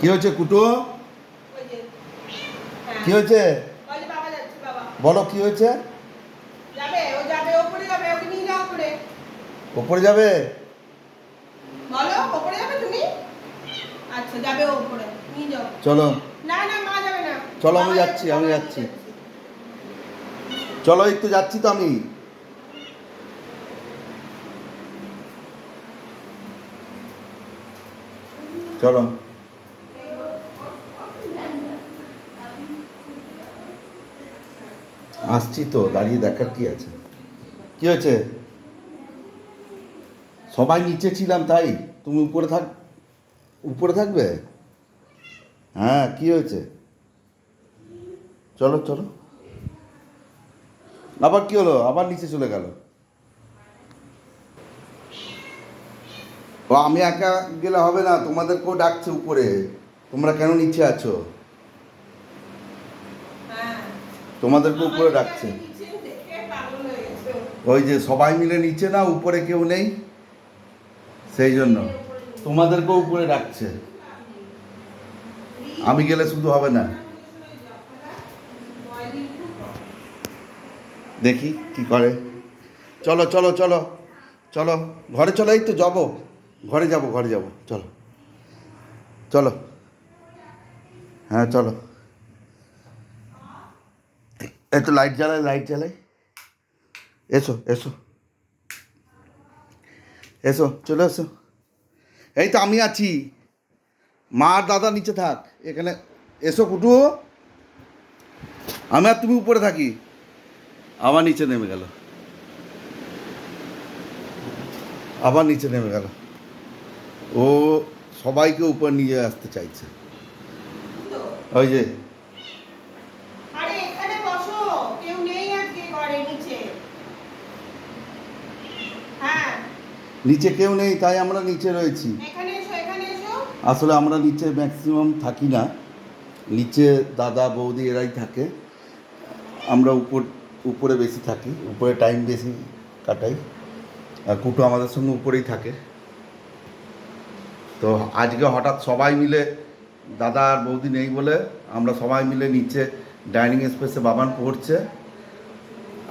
কি হয়েছে কুটু। কি হয়েছে? বলো কি হয়েছে? ওপরে যাবে? ওকে নিয়ে যাও ওপরে ওপরে যাবে বলো ওপরে যাবে তুমি? আচ্ছা যাবে ওপরে। নিয়ে যাও। চলো। না না মা যাবে না। চলো, আমি যাচ্ছি, আমি যাচ্ছি। চলো একটু যাচ্ছি তো আমি। চলো। আসছি তো, দাঁড়িয়ে দেখার কি আছে? কি হয়েছে? সবাই নিচে ছিলাম তাই? তুমি উপরে থাক, উপরে থাকবে? হ্যাঁ কি হয়েছে? চলো চলো। আবার কি হলো? আবার নিচে চলে গেল। আমি একা গেলে হবে না, তোমাদেরকেও ডাকছে উপরে। তোমরা কেন নিচে আছো? তোমাদেরকে উপরে গেছে ওই যে সবাই মিলে নিচে না, উপরে কেউ নেই? সেই জন্য। তোমাদেরকেও উপরে ডাকছে আমি গেলে শুধু হবে না। দেখি কি করে। চলো চলো চলো চলো। ঘরে, চলো, এই তো যাব। ঘরে যাব ঘরে যাব। চলো। চলো। হ্যাঁ চলো। এই তো লাইট জ্বালাই লাইট জ্বালাই। এসো এসো। এসো, চলে এসো। এই তো আমি আছি। মা আর দাদা নিচে থাক। এখানে এসো কুটু। আমি আর তুমি উপরে থাকি। আবার নিচে নেমে গেল। আবার নিচে নেমে গেল। ও সবাইকে উপর নিয়ে আসতে চাইছে। ওই যে আরে এখানে বসো কেউ নেই আজকে ঘরে নিচে হ্যাঁ নিচে কেউ নেই তাই আমরা নিচে রয়েছি। আসলে আমরা নিচে ম্যাক্সিমাম থাকি না। নিচে দাদা বৌদি এরাই থাকে। আমরা উপর উপরে বেশি থাকি উপরে টাইম বেশি কাটাই। আর কুটু আমাদের সঙ্গে উপরেই থাকে। তো আজকে হঠাৎ সবাই মিলে দাদা আর বৌদি নেই বলে আমরা সবাই মিলে নিচে ডাইনিং স্পেসে বাবান পড়ছে।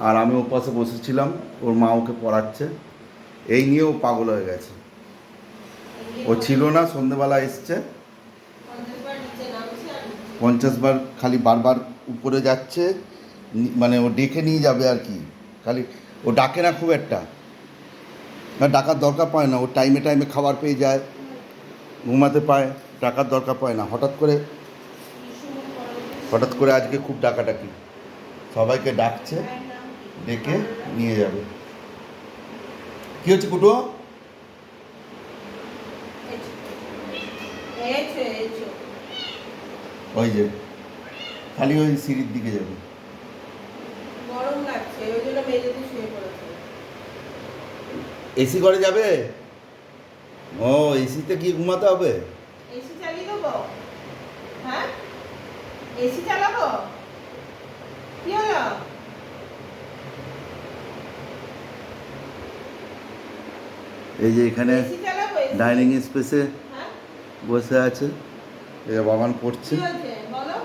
আর আমি ওপাশে বসেছিলাম ওর মা ওকে পড়াচ্ছে। এই নিয়ে ও পাগল হয়ে গেছে। ও ছিল না, সন্ধেবেলা এসছে। পঞ্চাশ বার খালি বারবার উপরে যাচ্ছে মানে ও ডেকে নিয়ে যাবে আর কি। খালি ও ডাকে না খুব একটা। না, ডাকার দরকার পায় না। ও টাইমে টাইমে খাবার পেয়ে যায়। ঘুমাতে পায়, ডাকার দরকার পায় না। হঠাৎ করে হঠাৎ করে আজকে খুব ডাকাডাকি। সবাইকে ডাকছে, ডেকে নিয়ে যাবে। কি হচ্ছে কুটু ওই যে খালি ওই সিঁড়ির দিকে যাবে। গরম লাগছে ওই জন্য মেঝেতে শুয়ে পড়েছে। এসি ঘরে যাবে? ও এসিতে গিয়ে ঘুমাতে হবে? এসি চালিয়ে দেবো। হ্যাঁ? এসি চালাবো? কি হলো? এই যে এখানে? ডাইনিং স্পেসে হ্যাঁ। বসে আছে। এই যে বাবান পড়ছে। কি হয়েছে বলো।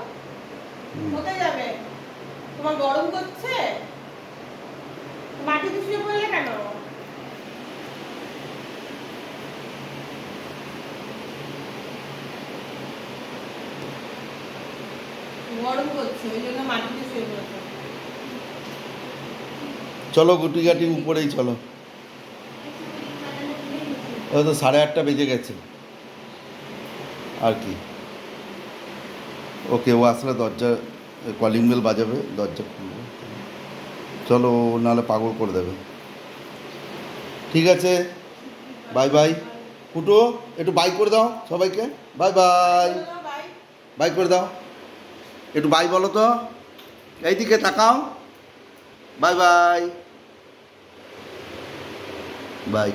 হুম। কোথায় যাবে? তোমার গরম করছে? মাটিতে শুয়ে পড়লে কেন? গরম করছে ওই জন্য মাটিতে শুয়ে পড়েছে। চলো গুটি গাটি উপরেই চলো। তো সাড়ে আটটা বেজে গেছে। আর কি? ওকে, ও আসলে দরজা কলিং বেল বাজাবে, দরজা খুলবে। চলো নাহলে পাগল করে দেবে। ঠিক আছে বাই বাই ফুটো একটু বাই করে দাও সবাইকে। বাই বাই বাই বাই করে দাও। একটু বাই বলো তো। এইদিকে তাকাও। Bye bye bye